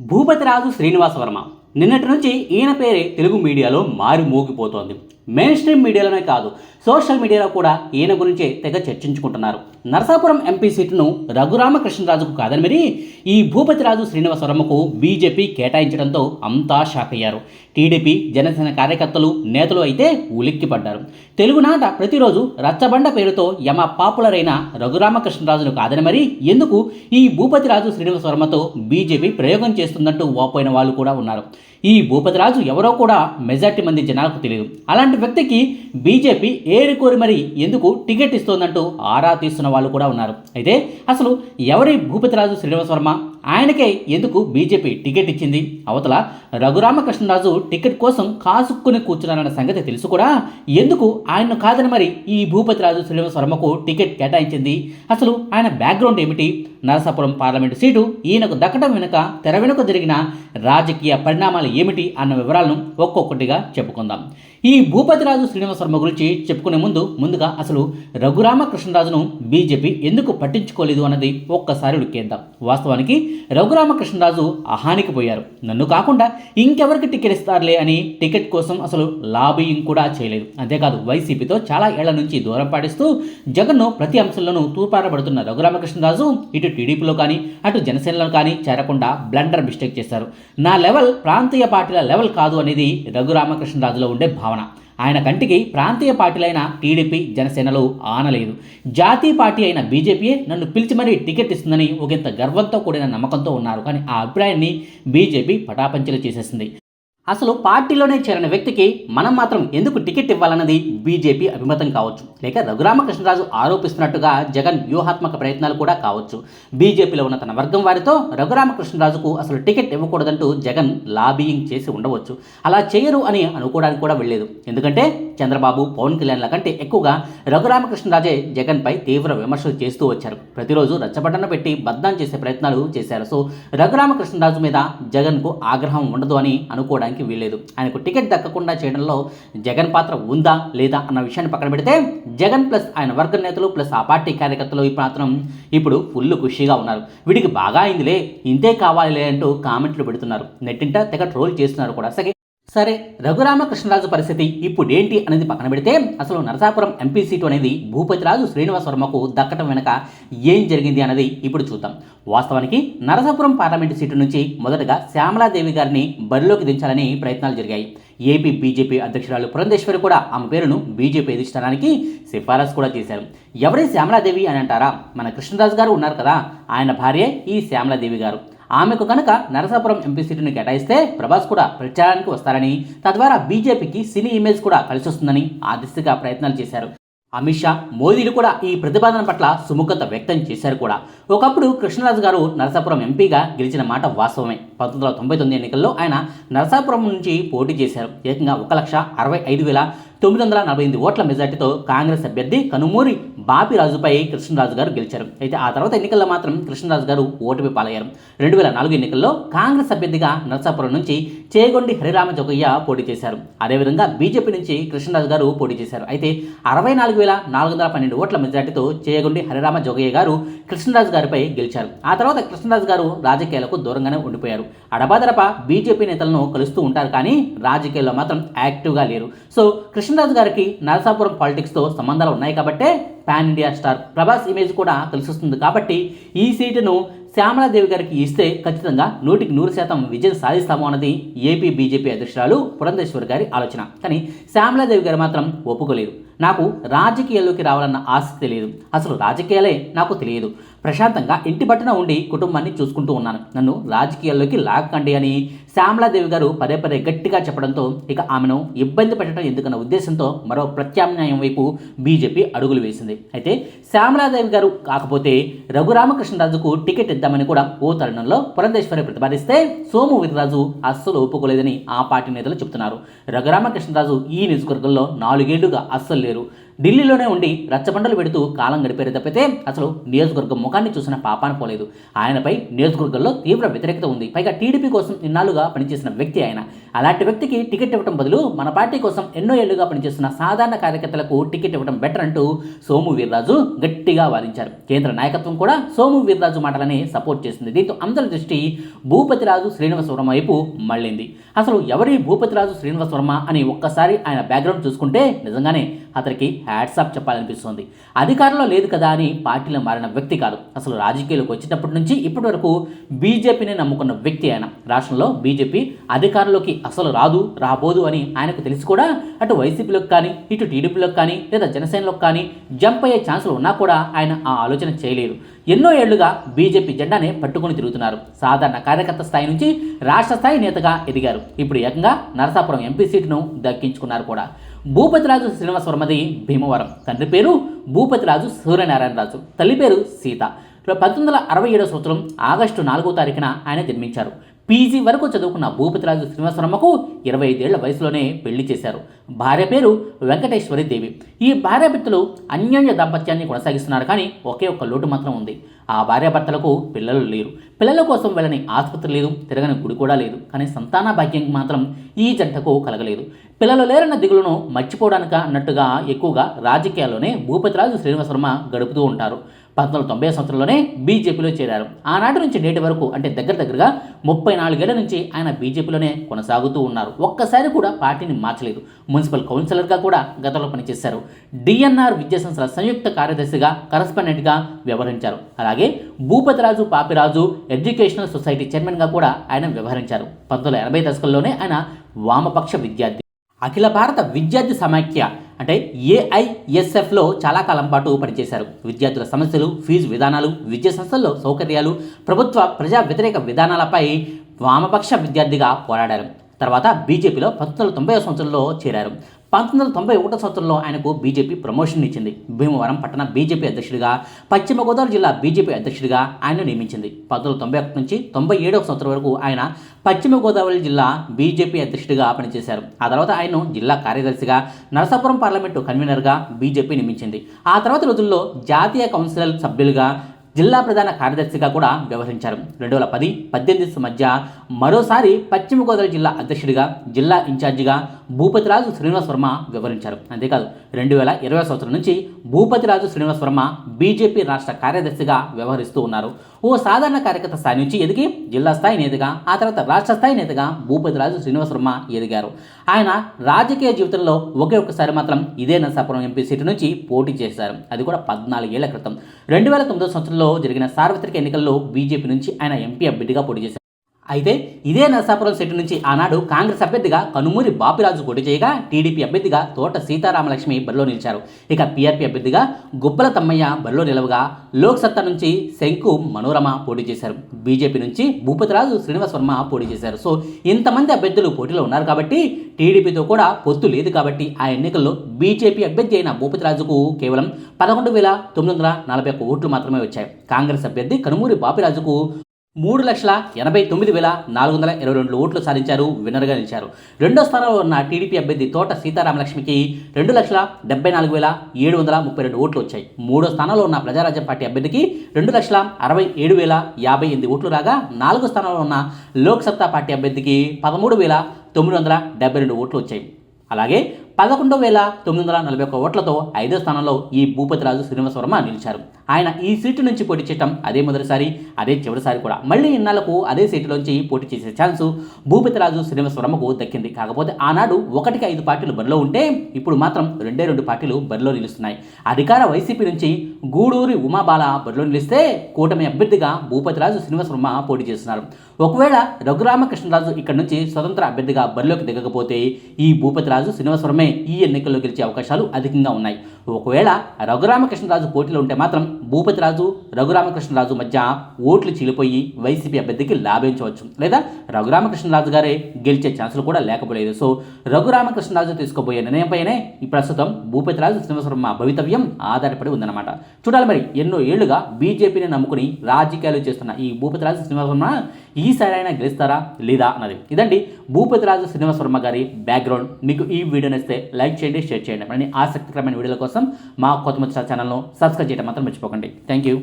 భూపతిరాజు శ్రీనివాస వర్మ. నిన్నటి నుంచి ఈయన పేరే తెలుగు మీడియాలో మారి మోగిపోతోంది. మెయిన్ స్ట్రీమ్ మీడియాలోనే కాదు సోషల్ మీడియాలో కూడా ఈయన గురించే తెగ చర్చించుకుంటున్నారు. నరసాపురం ఎంపీ సీటును రఘురామకృష్ణరాజుకు కాదని మరి ఈ భూపతిరాజు శ్రీనివాసవర్మకు బీజేపీ కేటాయించడంతో అంతా షాక్ అయ్యారు. టీడీపీ జనసేన కార్యకర్తలు నేతలు అయితే ఉలిక్కిపడ్డారు. తెలుగునాట ప్రతిరోజు రచ్చబండ పేరుతో యమ పాపులర్ అయిన రఘురామకృష్ణరాజును కాదని మరి ఎందుకు ఈ భూపతిరాజు శ్రీనివాస వర్మతో బీజేపీ ప్రయోగం చేస్తుందంటూ వాపోయిన వాళ్ళు కూడా ఉన్నారు. ఈ భూపతిరాజు ఎవరో కూడా మెజార్టీ మంది జనాలకు తెలియదు. అలాంటి వ్యక్తికి బీజేపీ ఏరుకోరి మరి ఎందుకు టికెట్ ఇస్తోందంటూ ఆరా తీస్తున్న వాళ్ళు కూడా ఉన్నారు. అయితే అసలు ఎవరి భూపతిరాజు శ్రీనివాస వర్మ? ఆయనకే ఎందుకు బీజేపీ టికెట్ ఇచ్చింది? అవతల రఘురామకృష్ణరాజు టికెట్ కోసం కాసుక్కుని కూర్చున్నారన్న సంగతి తెలుసు కూడా. ఎందుకు ఆయన్ను కాదని మరి ఈ భూపతిరాజు శ్రీనివాస వర్మకు టికెట్ కేటాయించింది? అసలు ఆయన బ్యాక్గ్రౌండ్ ఏమిటి? నరసాపురం పార్లమెంటు సీటు ఈయనకు దక్కడం వెనుక తెర వెనుక జరిగిన రాజకీయ పరిణామాలు ఏమిటి అన్న వివరాలను ఒక్కొక్కటిగా చెప్పుకుందాం. ఈ భూపతిరాజు శ్రీనివాస వర్మ గురించి చెప్పుకునే ముందు ముందుగా అసలు రఘురామకృష్ణరాజును బీజేపీ ఎందుకు పట్టించుకోలేదు అన్నది ఒక్కసారి ఉడికేద్దాం వాస్తవానికి రఘురామకృష్ణరాజు అహానికి పోయారు. నన్ను కాకుండా ఇంకెవరికి టికెట్ ఇస్తారులే అని టికెట్ కోసం అసలు లాబీయింగ్ కూడా చేయలేదు. అంతేకాదు వైసీపీతో చాలా ఏళ్ళ నుంచి దూరం పాటిస్తూ జగన్ను ప్రతి అంశంలోనూ తూర్పారబడుతున్న రఘురామకృష్ణరాజు ఇటు టీడీపీలో కానీ అటు జనసేనలో కానీ చేరకుండా బ్లండర్ మిస్టేక్ చేశారు. నా లెవెల్ ప్రాంతీయ పార్టీల లెవెల్ కాదు అనేది రఘురామకృష్ణరాజులో ఉండే భావన. ఆయన కంటికి ప్రాంతీయ పార్టీలైన టీడీపీ జనసేనలు ఆనలేదు. జాతీయ పార్టీ అయిన బీజేపీయే నన్ను పిలిచి మరీ టికెట్ ఇస్తుందని ఒకంత గర్వంతో కూడిన నమ్మకంతో ఉన్నారు. కానీ ఆ అభిప్రాయాన్ని బీజేపీ పటాపంచలు చేసేసింది. అసలు పార్టీలోనే చేరిన వ్యక్తికి మనం మాత్రం ఎందుకు టికెట్ ఇవ్వాలన్నది బీజేపీ అభిమతం కావచ్చు. లేక రఘురామకృష్ణరాజు ఆరోపిస్తున్నట్టుగా జగన్ వ్యూహాత్మక ప్రయత్నాలు కూడా కావచ్చు. బీజేపీలో ఉన్న తన వర్గం వారితో రఘురామకృష్ణరాజుకు అసలు టికెట్ ఇవ్వకూడదంటూ జగన్ లాబియింగ్ చేసి ఉండవచ్చు. అలా చేయరు అని అనుకోవడానికి కూడా వెళ్ళలేదు ఎందుకంటే చంద్రబాబు పవన్ కళ్యాణ్ల కంటే ఎక్కువగా రఘురామకృష్ణరాజే జగన్పై తీవ్ర విమర్శలు చేస్తూ వచ్చారు. ప్రతిరోజు రచ్చబడ్డన పెట్టి బద్నాం చేసే ప్రయత్నాలు చేశారు. సో రఘురామకృష్ణరాజు మీద జగన్కు ఆగ్రహం ఉండదు అని అనుకోవడానికి వీల్లేదు. ఆయనకు టికెట్ దక్కకుండా చేయడంలో జగన్ పాత్ర ఉందా లేదా అన్న విషయాన్ని పక్కన పెడితే జగన్ ప్లస్ ఆయన వర్గ నేతలు ప్లస్ ఆ పార్టీ కార్యకర్తలు ఈ మాత్రం ఇప్పుడు ఫుల్ ఖుషీగా ఉన్నారు. వీడికి బాగా అయిందిలే ఇంతే కావాలిలే అంటూ కామెంట్లు పెడుతున్నారు. నెట్టింట తెగ ట్రోల్ చేస్తున్నారు కూడా. సరే సరే రఘురామకృష్ణరాజు పరిస్థితి ఇప్పుడు ఏంటి అనేది పక్కన పెడితే అసలు నరసాపురం ఎంపీ సీటు అనేది భూపతిరాజు శ్రీనివాస్ వర్మకు దక్కటం వెనుక ఏం జరిగింది అనేది ఇప్పుడు చూద్దాం. వాస్తవానికి నరసాపురం పార్లమెంటు సీటు నుంచి మొదటగా శ్యామలాదేవి గారిని బరిలోకి దించాలని ప్రయత్నాలు జరిగాయి. ఏపీ బీజేపీ అధ్యక్షురాలు పురంధేశ్వరి కూడా ఆమె పేరును బీజేపీ అధిష్టానానికి సిఫారసు కూడా చేశారు. ఎవరి శ్యామలాదేవి అని అంటారా? మన కృష్ణరాజు గారు ఉన్నారు కదా ఆయన భార్య ఈ శ్యామలాదేవి గారు. ఆమెకు కనుక నరసాపురం ఎంపీ సీటును కేటాయిస్తే ప్రభాస్ కూడా ప్రచారానికి వస్తారని తద్వారా బీజేపీకి సినీ ఇమేజ్ కూడా కలిసి వస్తుందని ఆ దిశగా ప్రయత్నాలు చేశారు. అమిత్ షా మోదీలు కూడా ఈ ప్రతిపాదన పట్ల సుముఖత వ్యక్తం చేశారు కూడా. ఒకప్పుడు కృష్ణరాజు గారు నరసాపురం ఎంపీగా గెలిచిన మాట వాస్తవమే. పంతొమ్మిది వందల తొంభై తొమ్మిది ఎన్నికల్లో ఆయన నరసాపురం నుంచి పోటీ చేశారు. ఏకంగా ఒక లక్ష అరవై ఐదు వేల తొమ్మిది వందల నలభై ఎనిమిది ఓట్ల మెజార్టీతో కాంగ్రెస్ అభ్యర్థి కనుమూరి బాపిరాజుపై కృష్ణరాజు గారు గెలిచారు. అయితే ఆ తర్వాత ఎన్నికల్లో మాత్రం కృష్ణరాజు గారు ఓటమి పాలయ్యారు. రెండు వేల నాలుగు ఎన్నికల్లో కాంగ్రెస్ అభ్యర్థిగా నరసాపురం నుంచి చేగొండి హరిరామ జోగయ్య పోటీ చేశారు. అదేవిధంగా బీజేపీ నుంచి కృష్ణరాజు గారు పోటీ చేశారు. అయితే అరవై నాలుగు వేల నాలుగు వందల పన్నెండు ఓట్ల మెజార్టీతో చేయగొండి హరిరామ జోగయ్య గారు కృష్ణరాజు గారిపై గెలిచారు. ఆ తర్వాత కృష్ణరాజు గారు రాజకీయాలకు దూరంగానే ఉండిపోయారు. అడపాదడప బీజేపీ నేతలను కలుస్తూ ఉంటారు కానీ రాజకీయాల్లో మాత్రం యాక్టివ్గా లేరు. సో కృష్ణరాజు గారికి నరసాపురం పాలిటిక్స్తో సంబంధాలు ఉన్నాయి కాబట్టే pan India star Prabhas image కూడా కలిసి వస్తుంది కాబట్టి ఈ సీటును శ్యామలాదేవి గారికి ఇస్తే ఖచ్చితంగా నూటికి నూరు శాతం విజయం సాధిస్తాము అన్నది ఏపీ బీజేపీ అధ్యక్షురాలు పురంధేశ్వర్ గారి ఆలోచన. కానీ శ్యామలాదేవి గారు మాత్రం ఒప్పుకోలేదు నాకు రాజకీయాల్లోకి రావాలన్న ఆసక్తి లేదు. అసలు రాజకీయాలే నాకు తెలియదు. ప్రశాంతంగా ఇంటి పట్టున ఉండి కుటుంబాన్ని చూసుకుంటూ ఉన్నాను. నన్ను రాజకీయాల్లోకి లాక్కండి అని శ్యామలాదేవి గారు పదే పదే గట్టిగా చెప్పడంతో ఇక ఆమెను ఇబ్బంది పెట్టడం ఎందుకన్న ఉద్దేశంతో మరో ప్రత్యామ్నాయం వైపు బీజేపీ అడుగులు వేసింది. అయితే శ్యామలాదేవి గారు కాకపోతే రఘురామకృష్ణరాజుకు టికెట్ ఇద్దామని కూడా ఓ తరుణంలో పురంధేశ్వరి ప్రతిపాదిస్తే సోము వీర్రాజు అస్సలు ఒప్పుకోలేదని ఆ పార్టీ నేతలు చెబుతున్నారు. రఘురామకృష్ణరాజు ఈ నియోజకవర్గంలో నాలుగేళ్ళుగా అస్సలు లేరు. ఢిల్లీలోనే ఉండి రచ్చబండలు పెడుతూ కాలం గడిపారు తప్పితే అసలు నియోజకవర్గం ముఖాన్ని చూసిన పాపాన పోలేదు. ఆయనపై నియోజకవర్గంలో తీవ్ర వ్యతిరేకత ఉంది. పైగా టీడీపీ కోసం ఇన్నాళ్ళుగా పనిచేసిన వ్యక్తి ఆయన. అలాంటి వ్యక్తికి టికెట్ ఇవ్వడం బదులు మన పార్టీ కోసం ఎన్నో ఏళ్ళుగా పనిచేస్తున్న సాధారణ కార్యకర్తలకు టికెట్ ఇవ్వడం బెటర్ అంటూ సోము వీర్రాజు గట్టిగా వాదించారు. కేంద్ర నాయకత్వం కూడా సోము వీర్రాజు మాటలని సపోర్ట్ చేసింది. దీంతో అందరి దృష్టి భూపతిరాజు శ్రీనివాస వర్మ వైపు మళ్ళింది. అసలు ఎవరి భూపతిరాజు శ్రీనివాసవర్మ అని ఒక్కసారి ఆయన బ్యాక్గ్రౌండ్ చూసుకుంటే నిజంగానే అతనికి హ్యాట్సాప్ చెప్పాలనిపిస్తుంది. అధికారంలో లేదు కదా అని పార్టీలో మారిన వ్యక్తి కాదు. అసలు రాజకీయాలకు వచ్చేటప్పటి నుంచి ఇప్పటి వరకు బీజేపీని నమ్ముకున్న వ్యక్తి ఆయన. రాష్ట్రంలో బీజేపీ అధికారంలోకి అసలు రాదు రాబోదు అని ఆయనకు తెలిసి కూడా అటు వైసీపీలోకి కానీ ఇటు టీడీపీలోకి కానీ లేదా జనసేనలోకి కానీ జంప్ అయ్యే ఛాన్సులు ఉన్నా కూడా ఆయన ఆ ఆలోచన చేయలేరు ఎన్నో ఏళ్ళుగా బీజేపీ జెండానే పట్టుకొని తిరుగుతున్నారు. సాధారణ కార్యకర్త స్థాయి నుంచి రాష్ట్ర స్థాయి నేతగా ఎదిగారు. ఇప్పుడు ఏకంగా నరసాపురం ఎంపీ సీటును దక్కించుకున్నారు కూడా. భూపతిరాజు శ్రీనివాస వర్మది భీమవరం. తండ్రి పేరు భూపతిరాజు సూర్యనారాయణరాజు. తల్లి పేరు సీత. పంతొమ్మిది వందల అరవై ఏడో సంవత్సరం ఆగస్టు నాలుగో తారీఖున ఆయన జన్మించారు. పీజీ వరకు చదువుకున్న భూపతిరాజు శ్రీనివాసరమ్మకు ఇరవై ఐదేళ్ళ వయసులోనే పెళ్ళి చేశారు. భార్య పేరు వెంకటేశ్వరి దేవి. ఈ భార్యాభర్తలు అన్యోన్య దాంపత్యాన్ని కొనసాగిస్తున్నారు కానీ ఒకే ఒక్క లోటు మాత్రం ఉంది. ఆ భార్యాభర్తలకు పిల్లలు లేరు. పిల్లల కోసం వెళ్ళని ఆసుపత్రి లేదు తిరగని గుడి కూడా లేదు. కానీ సంతాన భాగ్యం మాత్రం ఈ జంటకు కలగలేదు. పిల్లలు లేరన్న దిగులను మర్చిపోవడానిక అన్నట్టుగా ఎక్కువగా రాజకీయాల్లోనే భూపతిరాజు శ్రీనివాసవర్మ గడుపుతూ ఉంటారు. పంతొమ్మిది తొంభై సంవత్సరంలోనే బీజేపీలో చేరారు. ఆనాటి నుంచి నేటి వరకు అంటే దగ్గర దగ్గరగా ముప్పై నాలుగేళ్ళ నుంచి ఆయన బీజేపీలోనే కొనసాగుతూ ఉన్నారు. ఒక్కసారి కూడా పార్టీని మార్చలేదు. మున్సిపల్ కౌన్సిలర్గా కూడా గతంలో పనిచేశారు. డిఎన్ఆర్ విద్యాసంస్థల సంయుక్త కార్యదర్శిగా కరస్పాండెంట్గా వ్యవహరించారు. అలాగే భూపతిరాజు పాపిరాజు ఎడ్యుకేషనల్ సొసైటీ చైర్మన్గా కూడా ఆయన వ్యవహరించారు. పంతొమ్మిది ఎనభై దశకంలోనే ఆయన వామపక్ష విద్యార్థి. అఖిల భారత విద్యార్థి సమాఖ్య అంటే ఏఐఎస్ఎఫ్లో చాలా కాలం పాటు పనిచేశారు. విద్యార్థుల సమస్యలు ఫీజు విధానాలు విద్యా సంస్థల్లో సౌకర్యాలు ప్రభుత్వ ప్రజా వ్యతిరేక విధానాలపై వామపక్ష విద్యార్థిగా పోరాడారు. తర్వాత బీజేపీలో పంతొమ్మిది వందల తొంభై సంవత్సరంలో చేరారు. పంతొమ్మిది వందల తొంభై ఒకటో సంవత్సరంలో ఆయనకు బీజేపీ ప్రమోషన్ ఇచ్చింది. భీమవరం పట్టణ బీజేపీ అధ్యక్షుడిగా పశ్చిమ గోదావరి జిల్లా బీజేపీ అధ్యక్షుడిగా ఆయన నియమించింది. పంతొమ్మిది వందల తొంభై ఒకటి నుంచి తొంభై ఏడవ సంవత్సరం వరకు ఆయన పశ్చిమ గోదావరి జిల్లా బీజేపీ అధ్యక్షుడిగా పనిచేశారు. ఆ తర్వాత ఆయన జిల్లా కార్యదర్శిగా నరసాపురం పార్లమెంటు కన్వీనర్గా బీజేపీ నియమించింది. ఆ తర్వాత రోజుల్లో జాతీయ కౌన్సిల్ సభ్యులుగా జిల్లా ప్రధాన కార్యదర్శిగా కూడా వ్యవహరించారు. రెండు వేల పది పద్దెనిమిది మధ్య మరోసారి పశ్చిమ గోదావరి జిల్లా అధ్యక్షుడిగా జిల్లా ఇన్ఛార్జిగా భూపతిరాజు శ్రీనివాస్ వర్మ వ్యవహరించారు. అంతేకాదు రెండు వేల ఇరవై సంవత్సరం నుంచి భూపతిరాజు శ్రీనివాస్ వర్మ బీజేపీ రాష్ట్ర కార్యదర్శిగా వ్యవహరిస్తూ ఉన్నారు. ఓ సాధారణ కార్యకర్త స్థాయి నుంచి ఎదిగి జిల్లా స్థాయి నేతగా ఆ తర్వాత రాష్ట్ర స్థాయి నేతగా భూపతిరాజు శ్రీనివాస వర్మ ఎదిగారు. ఆయన రాజకీయ జీవితంలో ఒకే ఒక్కసారి మాత్రం ఇదే నరసాపురం ఎంపీ సీటు నుంచి పోటీ చేశారు. అది కూడా పద్నాలుగేళ్ళ క్రితం. రెండు వేల తొమ్మిదో సంవత్సరంలో జరిగిన సార్వత్రిక ఎన్నికల్లో బీజేపీ నుంచి ఆయన ఎంపీ అభ్యర్థిగా పోటీ చేశారు. అయితే ఇదే నరసాపురం సెట్ నుంచి ఆనాడు కాంగ్రెస్ అభ్యర్థిగా కనుమూరి బాపిరాజు పోటీ చేయగా టీడీపీ అభ్యర్థిగా తోట సీతారామలక్ష్మి బరిలో నిలిచారు. ఇక పీఆర్పీ అభ్యర్థిగా గుబ్బల తమ్మయ్య బరిలో నిలవగా లోక్సత్తా నుంచి శంకు మనోరమ పోటీ చేశారు. బీజేపీ నుంచి భూపతిరాజు శ్రీనివాస్ వర్మ పోటీ చేశారు. సో ఇంతమంది అభ్యర్థులు పోటీలో ఉన్నారు కాబట్టి టీడీపీతో కూడా పొత్తు లేదు కాబట్టి ఆ ఎన్నికల్లో బీజేపీ అభ్యర్థి అయిన భూపతిరాజుకు కేవలం పదకొండు వేల తొమ్మిది వందల నలభై ఒక్క ఓట్లు మాత్రమే వచ్చాయి. కాంగ్రెస్ అభ్యర్థి కనుమూరి బాపిరాజుకు మూడు లక్షల ఎనభై తొమ్మిది వేల నాలుగు వందల ఇరవై రెండు ఓట్లు సాధించారు విన్నర్గా నిలిచారు. రెండో స్థానంలో ఉన్న టీడీపీ అభ్యర్థి తోట సీతారామలక్ష్మికి రెండు లక్షల డెబ్బై నాలుగు వేల ఏడు వందల ముప్పై రెండు ఓట్లు వచ్చాయి. మూడో స్థానంలో ఉన్న ప్రజారాజ్యం పార్టీ అభ్యర్థికి రెండు లక్షల అరవై ఏడు వేల యాభై ఎనిమిది ఓట్లు రాగా నాలుగో స్థానంలో ఉన్న లోక్సత్తా పార్టీ అభ్యర్థికి పదమూడు వేల తొమ్మిది వందల డెబ్బై రెండు ఓట్లు వచ్చాయి. అలాగే పదకొండు వేల తొమ్మిది వందల నలభై ఒక్క ఓట్లతో ఐదో స్థానంలో ఈ భూపతిరాజు శ్రీనివాసవర్మ నిలిచారు. ఆయన ఈ సీటు నుంచి పోటీ చేయటం అదే మొదటిసారి అదే చివరిసారి కూడా. మళ్ళీ ఇన్నాళ్ళకు అదే సీటులోంచి పోటీ చేసే ఛాన్స్ భూపతిరాజు శ్రీనివాసవర్మకు దక్కింది. కాకపోతే ఆనాడు ఒకటికి ఐదు పార్టీలు బరిలో ఉంటే ఇప్పుడు మాత్రం రెండే రెండు పార్టీలు బరిలో నిలుస్తున్నాయి. అధికార వైసీపీ నుంచి గూడూరి ఉమాబాల బరిలో నిలిస్తే కూటమి అభ్యర్థిగా భూపతిరాజు శ్రీనివాసవర్మ పోటీ చేస్తున్నారు. ఒకవేళ రఘురామకృష్ణరాజు ఇక్కడ నుంచి స్వతంత్ర అభ్యర్థిగా బరిలోకి దిగకపోతే ఈ భూపతిరాజు శ్రీనివాసవర్మే మాత్రమే ఈ ఎన్నికల్లో గెలిచే అవకాశాలు అధికంగా ఉన్నాయి. ఒకవేళ రఘురామకృష్ణరాజు పోటీలో ఉంటే మాత్రం భూపతిరాజు రఘురామకృష్ణరాజు మధ్య ఓట్లు చీలిపోయి వైసీపీ అభ్యర్థికి లాభించవచ్చు. లేదా రఘురామకృష్ణరాజు గారే గెలిచే ఛాన్సులు కూడా లేకపోలేదు. సో రఘురామకృష్ణరాజు తీసుకోబోయే నిర్ణయంపైనే ఈ ప్రస్తుతం భూపతిరాజు శ్రీనివాసవర్మ భవితవ్యం ఆధారపడి ఉందన్నమాట. చూడాలి మరి ఎన్నో ఏళ్ళుగా బీజేపీని నమ్ముకుని రాజకీయాలు చేస్తున్న ఈ భూపతిరాజు శ్రీనివాసవర్మ ఈసారి అయినా గెలుస్తారా లేదా అన్నది. ఇదండి భూపతిరాజు శ్రీనివాసవర్మ గారి బ్యాక్గ్రౌండ్ మీకు ఈ వీడియో నచ్చితే లైక్ చేయండి షేర్ చేయండి. మరి ఆసక్తికరమైన వీడియోల కోసం మా కొత్త ముచ్చ ఛానల్ను సబ్స్క్రైబ్ చేయడం మాత్రం మర్చిపోకండి. Thank you